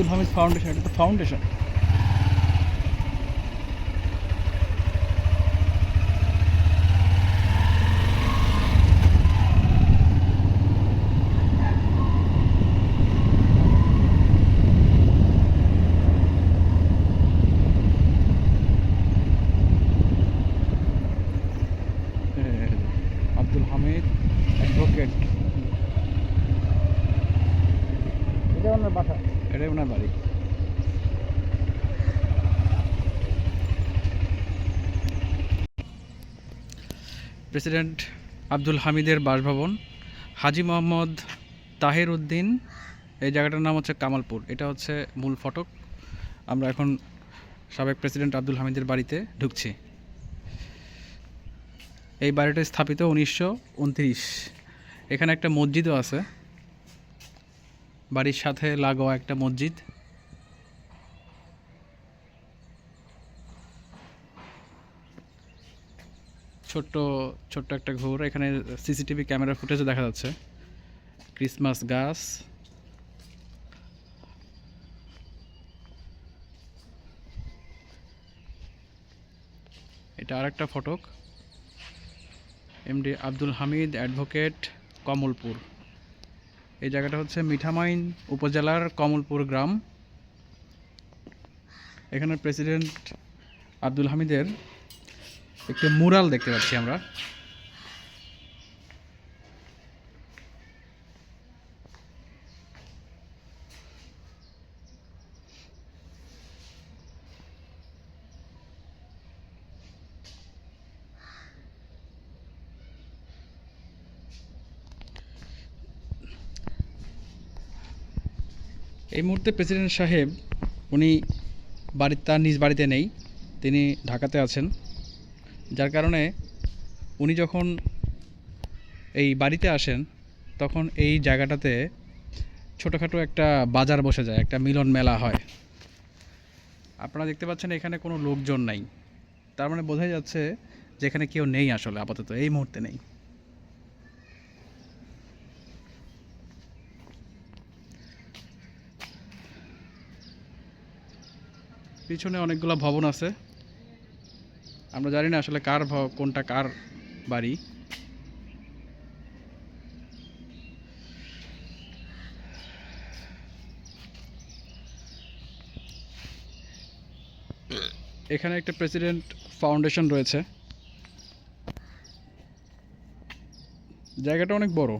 Abdul Hamid foundation এটা তো foundation Abdul Hamid advocate এটা ওনার বাসা এটাই ওনার বাড়ি। প্রেসিডেন্ট আব্দুল হামিদের বাসভবন, হাজি মোহাম্মদ তাহের উদ্দিন, এই জায়গাটার নাম হচ্ছে কামালপুর। এটা হচ্ছে মূল ফটক। আমরা এখন সাবেক প্রেসিডেন্ট আব্দুল হামিদের বাড়িতে ঢুকছি। এই বাড়িটা স্থাপিত উনিশশো উনত্রিশ। এখানে একটা মসজিদও আছে। বাড়ির সাথে লাগোয়া একটা মসজিদ। ছোট্ট ছোট্ট একটা ঘোর। এখানে সিসিটিভি ক্যামেরা ফুটেজে দেখা যাচ্ছে। ক্রিসমাস গাছ। এটা আরেকটা ফটক। MD Abdul Hamid advocate Kamalpur. এই জায়গাটা হচ্ছে মিঠামাইন উপজেলার কমলপুর গ্রাম। এখানে প্রেসিডেন্ট আব্দুল হামিদের একটি মুরাল দেখতে পাচ্ছি আমরা। এই মুহূর্তে প্রেসিডেন্ট সাহেব, উনি বাড়ি, তার নিজ বাড়িতে নেই, তিনি ঢাকাতে আছেন। যার কারণে উনি যখন এই বাড়িতে আসেন, তখন এই জায়গাটাতে ছোটোখাটো একটা বাজার বসে যায়, একটা মিলন মেলা হয়। আপনারা দেখতে পাচ্ছেন এখানে কোনো লোকজন নাই। তার মানে বোঝাই যাচ্ছে যে এখানে কেউ নেই আসলে, আপাতত এই মুহূর্তে নেই। পিছনে অনেকগুলো ভবন আছে। আমরা জানি না আসলে কার কোনটা কার বাড়ি। এখানে একটা প্রেসিডেন্ট ফাউন্ডেশন রয়েছে। জায়গাটা অনেক বড়।